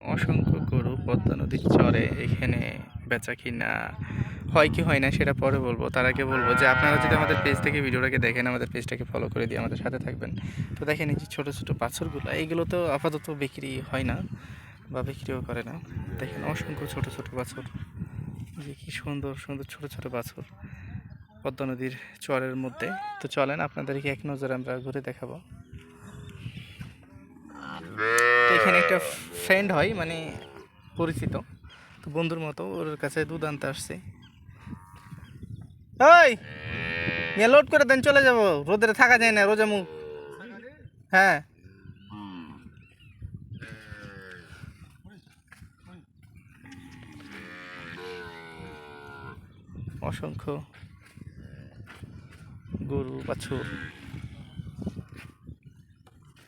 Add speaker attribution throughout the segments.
Speaker 1: অসংখ্য গরু পদ্মা নদীর চরে এখানে বেচা কিনা হয় কি হয় না সেটা পরে বলব। তার আগে বলব যে আপনারা যদি আমাদের পেজ থেকে ভিডিওটাকে দেখেন, আমাদের পেজটাকে ফলো করে দিয়ে আমাদের সাথে থাকবেন। তো দেখেন এই যে ছোটো ছোটো বাছুরগুলো এইগুলো তো আপাতত বিক্রি হয় না বা বিক্রিও করে না। দেখেন অসংখ্য ছোট ছোট বাছুর যে কী সুন্দর সুন্দর ছোট ছোট বাছুর পদ্মা নদীর চরের মধ্যে। তো চলেন আপনাদেরকে এক নজরে আমরা ঘুরে দেখাবো। তো এখানে একটা ফ্রেন্ড হয় মানে পরিচিত তো বন্ধুর মতো ওর কাছে দুধ আনতে আসছে। ওই নিয়ে লোড করে দেন চলে যাব। রোদে থাকা যায় না রোজা মুখ। হ্যাঁ। অসংখ্য গরু বাছুর।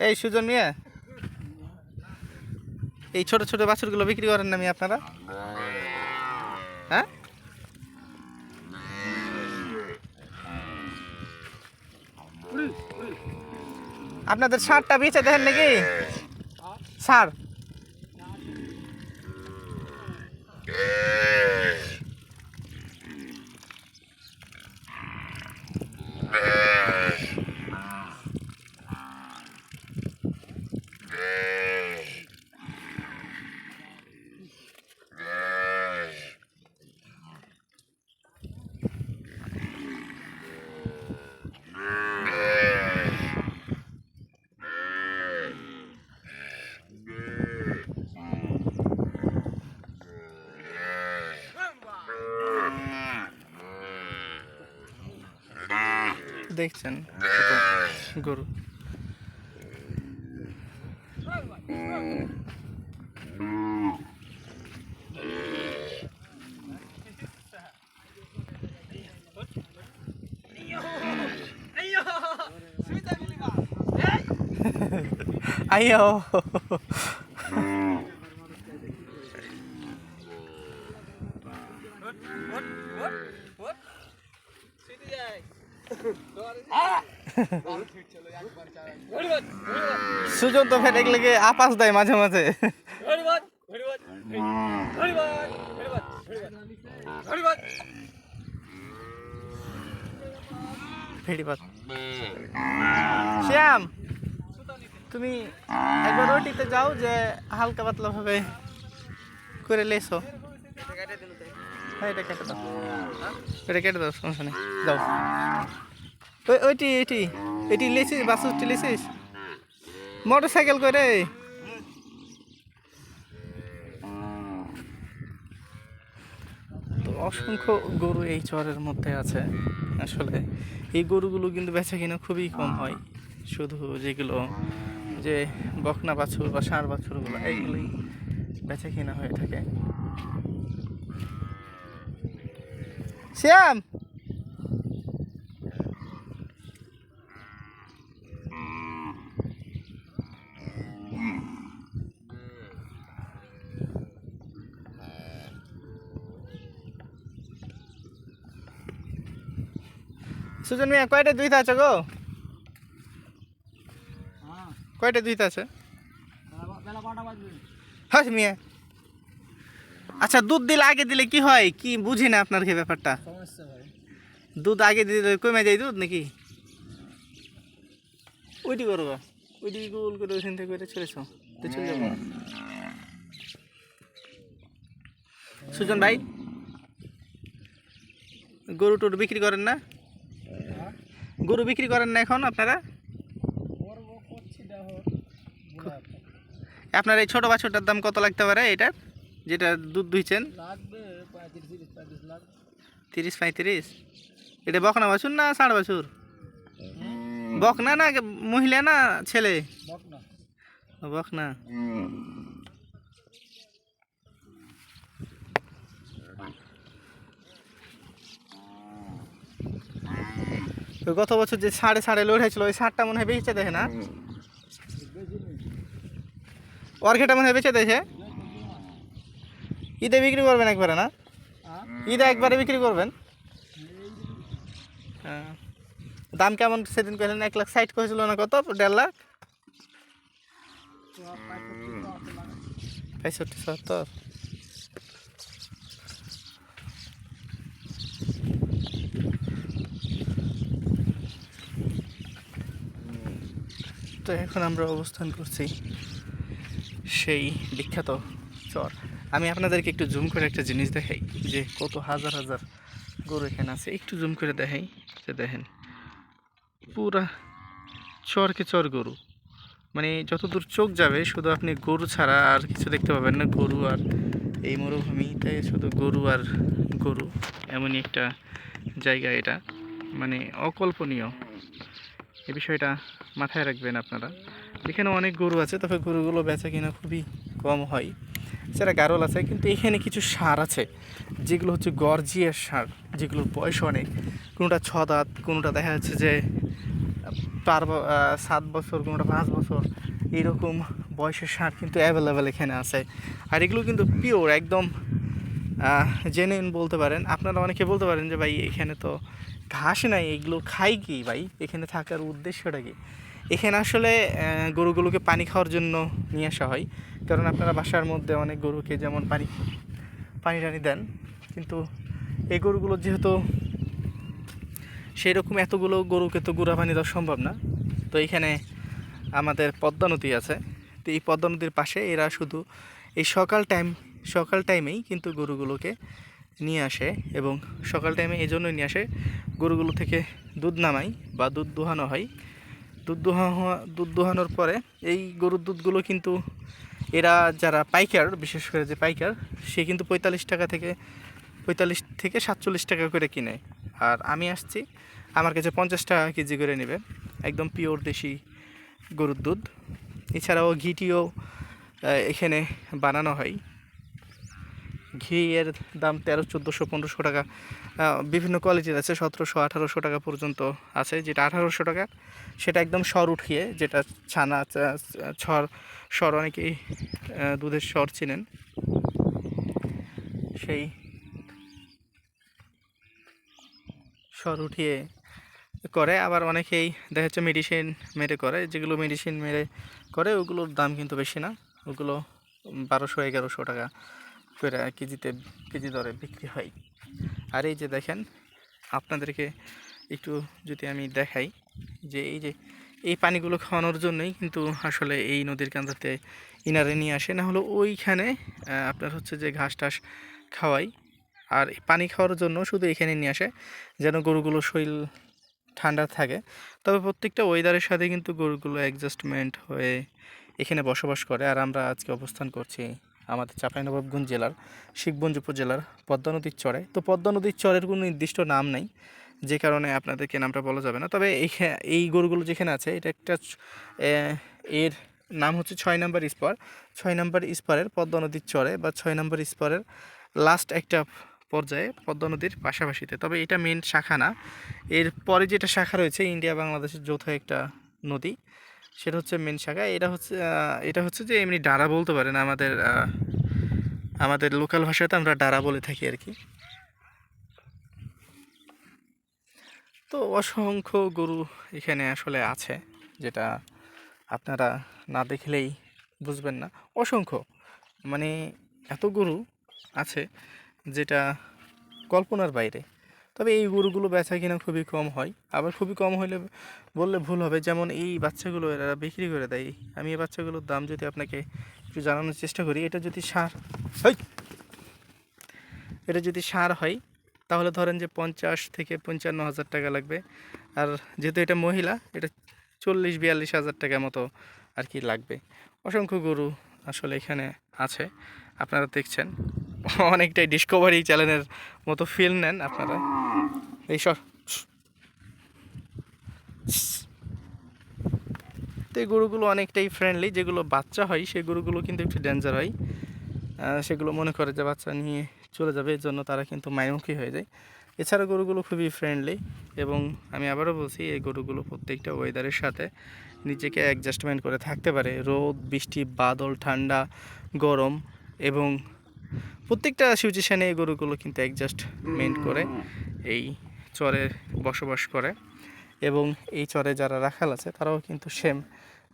Speaker 1: এই সুজন মিয়া। এই ছোট ছোট বাছুরগুলো বিক্রি করেন না আমি আপনারা? হ্যাঁ? আপনাদের সারটা বেঁচে দেখেন নাকি? সার? দেখছেন ছোট গরু আইও সুজন তো ফেটে গেলে আপাস দেয় মাঝে মাঝে। শ্যাম, তুমি একবার ওটিতে যাও যে হালকা পাতলা ভাবে করে লেসো। হ্যাঁ এটা কেটে দাও। এটা কেটে দাও, সমস্যা নেই। যাও। ওই, ওইটি, এটি। এটি লেছিস বাসুটি লেছিস মোটর সাইকেল করে তো অসংখ্য গরু এই চরের মধ্যে আছে। আসলে এই গরুগুলো কিন্তু বেচা কিনা খুবই কম হয়। শুধু যেগুলো যে বকনা বাছুর বা ষাঁড় বাছুরগুলো এইগুলোই বেচা কিনা হয়ে থাকে। শ্যাম! সুজন মিয়া কয়টা দুইটা আছে গো? কয়টা দুইটা আছে? হ্যাঁ মিয়া। আচ্ছা দুধ দিলে আগে দিলে কি হয়? কি বুঝি না আপনার কি ব্যাপারটা। দুধ আগে দিলে কমে যায় দুধ নাকি? ওইটি করো গা। ওইটি গোল করে ওইখান থেকে করে চলেছ তো চলে যাব। সুজন ভাই গরু টরু বিক্রি করেন না? গরু বিক্রি করেন না এখন আপনারা? আপনার এই ছোট বাছুরটার দাম কত লাগতে পারে এটা? যেটা দুধ দুইছেন
Speaker 2: তিরিশ পঁয়ত্রিশ।
Speaker 1: এটা বকনা বাছুর না ষাঁড় বাছুর? বকনা না, মহিলা না ছেলে? বকনা। তো গত বছর যে সাড়ে সাড়ে লোড হয়েছিল ওই সারটা মনে হয় বেঁচে দেখে না? অর্ঘেটা মনে হয় বেঁচে দেখে ঈদে বিক্রি করবেন একবারে না? ঈদে একবারে বিক্রি করবেন? হ্যাঁ। দাম কেমন সেদিন কইলেন এক লাখ ষাট করেছিল না কত? দেড় লাখ? পঁয়ষট্টি সত্তর। তো এখন আমরা অবস্থান করছি সেই বিখ্যাত চর। আমি আপনাদেরকে একটু জুম করে একটা জিনিস দেখাই, যে কত হাজার হাজার গরু এখানে আছে। একটু জুম করে দেখাই, যে দেখেন, পুরা চরকে চর গরু। মানে যতদূর চোখ যাবে, শুধু আপনি গরু ছাড়া আর কিছু দেখতে পাবেন না। গরু আর এই মরুভূমিতে শুধু গরু আর গরু। এমনই একটা জায়গা এটা। মানে অকল্পনীয়। এই বিষয়টা মাথায় রাখবেন আপনারা। এখানে অনেক গরু আছে, তবে গরুগুলো বেচা কিনা খুবই কম হয়। সেটা গারল আছে, কিন্তু এখানে কিছু সার আছে, যেগুলো হচ্ছে গর্জিয়ার সার, যেগুলোর বয়স অনেক। কোনোটা ছ দাঁত, কোনোটা দেখা যাচ্ছে যে চার সাত বছর, কোনোটা পাঁচ বছর, এরকম বয়সের সার কিন্তু অ্যাভেলেবেল এখানে আছে। আর এগুলো কিন্তু পিওর একদম জেনুইন বলতে পারেন। আপনারা অনেকে বলতে পারেন যে, ভাই, এখানে তো ঘাস নাই, এগুলো খাই কি ভাই? এখানে থাকার উদ্দেশ্যটা কি? এখানে আসলে গরুগুলোকে পানি খাওয়ার জন্য নিয়ে আসা হয়। কারণ আপনারা বাসার মধ্যে অনেক গরুকে যেমন পানি পানি টানি দেন, কিন্তু এই গরুগুলো যেহেতু সেই রকম এতগুলো গরুকে তো গুঁড়া পানি দেওয়া সম্ভব না। তো এখানে আমাদের পদ্মা নদী আছে। তো এই পদ্মা নদীর পাশে এরা শুধু এই সকাল টাইম সকাল টাইমেই কিন্তু গরুগুলোকে নিয়ে আসে এবং সকাল টাইমে এই জন্যই নিয়ে আসে। গরুগুলো থেকে দুধ নামাই বা দুধ দোহানো হয়। দুধ দোহা দুধ দোহানোর পরে এই গরুর দুধগুলো কিন্তু এরা যারা পাইকার, বিশেষ করে যে পাইকার, সে কিন্তু পঁয়তাল্লিশ টাকা থেকে পঁয়তাল্লিশ থেকে সাতচল্লিশ টাকা করে কিনে। আর আমি আসছি, আমার কাছে পঞ্চাশ টাকা কেজি করে নেবে। একদম পিওর দেশি গরুর দুধ। এছাড়াও ঘিটিও এখানে বানানো হয়। ঘি এর দাম তেরো, চোদ্দোশো, পনেরোশো টাকা। বিভিন্ন কোয়ালিটির আছে, সতেরোশো, আঠারোশো টাকা পর্যন্ত আছে। যেটা আঠারোশো টাকা, সেটা একদম সর উঠিয়ে, যেটা ছানা ছর সর অনেকেই দুধের সর চিনেন। সেই সর উঠিয়ে করে। আবার অনেকেই দেখা যাচ্ছে মেডিসিন মেরে করে। যেগুলো মেডিসিন মেরে করে, ওগুলোর দাম কিন্তু বেশি না। ওগুলো বারোশো, এগারোশো টাকা। করে কেজিতে, কেজি দরে বিক্রি হয়। আর এই যে দেখেন, আপনাদেরকে একটু যদি আমি দেখাই যে এই যে এই পানিগুলো খাওয়ানোর জন্যই কিন্তু আসলে এই নদীর কান্দাতে ইনারে নিয়ে আসে। না হলো ওইখানে আপনার হচ্ছে যে ঘাস টাস খাওয়াই। আর পানি খাওয়ার জন্য শুধু এখানে নিয়ে আসে যেন গরুগুলো শরীর ঠান্ডা থাকে। তবে প্রত্যেকটা ওয়েদারের সাথে কিন্তু গরুগুলো অ্যাডজাস্টমেন্ট হয়ে এখানে বসবাস করে। আর আমরা আজকে অবস্থান করছি আমাদের চাঁপাইনবাবগঞ্জ জেলার শিখগঞ্জ উপজেলার পদ্মা নদীর চরে। তো পদ্মা নদীর চরের কোনো নির্দিষ্ট নাম নাই, যে কারণে আপনাদেরকে নামটা বলা যাবে না। তবে এই গরুগুলো যেখানে আছে, এটা একটা এর নাম হচ্ছে ছয় নম্বর স্পার ছয় নম্বর স্পরের পদ্মা নদীর চরে বা ছয় নম্বর স্পরের লাস্ট একটা পর্যায়ে পদ্মা নদীর পাশাপাশিতে। তবে এটা মেন শাখা না। এর পরে যেটা শাখা রয়েছে ইন্ডিয়া বাংলাদেশের যৌথ একটা নদী। সেটা হচ্ছে মেন শাখা। এটা হচ্ছে এটা হচ্ছে যে এমনি ডারা বলতে পারেন আমাদের আমাদের লোকাল ভাষাতে আমরা ডারা বলে থাকি আর কি। তো অসংখ্য গরু এখানে আসলে আছে, যেটা আপনারা না দেখলেই বুঝবেন না। অসংখ্য মানে এত গরু আছে যেটা কল্পনার বাইরে। তবে এই গরুগুলো বেচা কিনা খুবই কম হয়। আবার খুবই কম হলে বললে ভুল হবে। যেমন এই বাচ্চাগুলো এরা বিক্রি করে দেয়। আমি এই বাচ্চাগুলোর দাম যদি আপনাকে একটু জানানোর চেষ্টা করি এটা যদি সার হেই! এটা যদি সার হয় তাহলে ধরেন যে পঞ্চাশ থেকে পঞ্চান্ন হাজার টাকা লাগবে। আর যেহেতু এটা মহিলা এটা চল্লিশ বিয়াল্লিশ হাজার টাকা মতো আর কি লাগবে। অসংখ্য গরু আসলে এখানে আছে। আপনারা দেখছেন। অনেকটাই ডিসকভারি চ্যানেলের মতো ফিল নেন আপনারা। এই সর। তো এই গরুগুলো অনেকটাই ফ্রেন্ডলি যেগুলো বাচ্চা হয়, সেই গরুগুলো কিন্তু একটু ডেঞ্জার হয়। সেগুলো মনে করে যে বাচ্চা নিয়ে চলে যাবে, এর জন্য তারা কিন্তু মায়মুখী হয়ে যায়। এছাড়া গরুগুলো খুবই ফ্রেন্ডলি এবং আমি আবারও বলছি, এই গরুগুলো প্রত্যেকটা ওয়েদারের সাথে নিজেকে অ্যাডজাস্টমেন্ট করে থাকতে পারে। রোদ, বৃষ্টি, বাদল, ঠান্ডা, গরম এবং প্রত্যেকটা সিচুয়েশানে এই গরুগুলো কিন্তু অ্যাডজাস্টমেন্ট করে, এই চরে বসবাস করে এবং এই চরে যারা রাখাল আছে তারাও কিন্তু সেম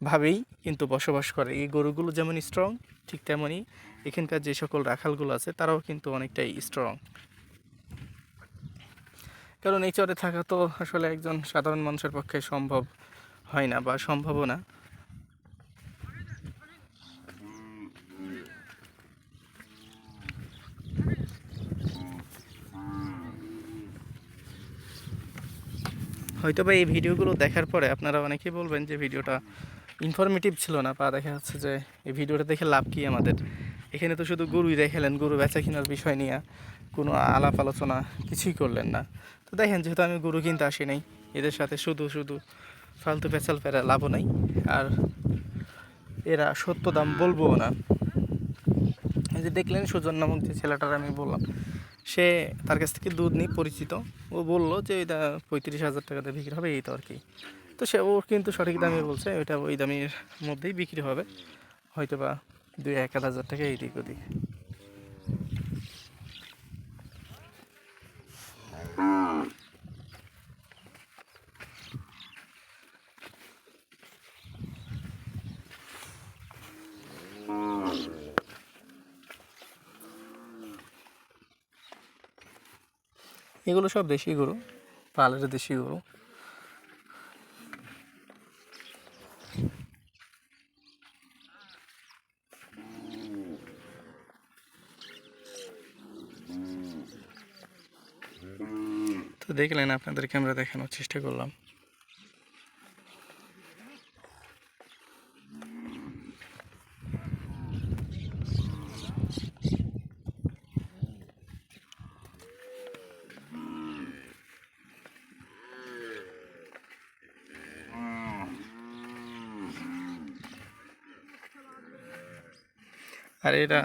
Speaker 1: ভাবেই কিন্তু বসবাস করে। এই গরুগুলো যেমন স্ট্রং ঠিক তেমনই এখানকার যে সকল রাখালগুলো আছে তারাও কিন্তু অনেকটাই স্ট্রং কারণ এই চরে থাকা তো আসলে একজন সাধারণ মানুষের পক্ষে সম্ভব হয় না বা সম্ভবও হয়তো বা এই ভিডিওগুলো দেখার পরে আপনারা অনেকেই বলবেন যে ভিডিওটা ইনফরমেটিভ ছিল না, বা দেখা যাচ্ছে যে এই ভিডিওটা দেখে লাভ কী আমাদের। এখানে তো শুধু গরুই দেখালেন, গরু বেচা কেনার বিষয় নিয়ে কোনো আলাপ আলোচনা কিছুই করলেন না। তো দেখেন, যেহেতু আমি গরু কিনতে আসি নাই, এদের সাথে শুধু শুধু ফালতু পেঁচাল ফেরা লাভও নাই, আর এরা সত্য দাম বলব না। এই যে দেখলেন সুজন নামক যে ছেলেটার আমি বললাম সে তার কাছ থেকে দুধ নিয়ে পরিচিত। ও বলল যে এটা পঁয়ত্রিশ হাজার টাকাতে বিক্রি হবে এই তো আর কি। তো সে ও কিন্তু সঠিক দামে বলছে, ওইটা ওই দামের মধ্যেই বিক্রি হবে। হয়তো বা দুই এক হাজার টাকা এই দিক ওদিক। এগুলো সব দেশি গরু পালের দেশি গরু। তো দেখলেন আপনাদের ক্যামেরা দেখানোর চেষ্টা করলাম। আর এরা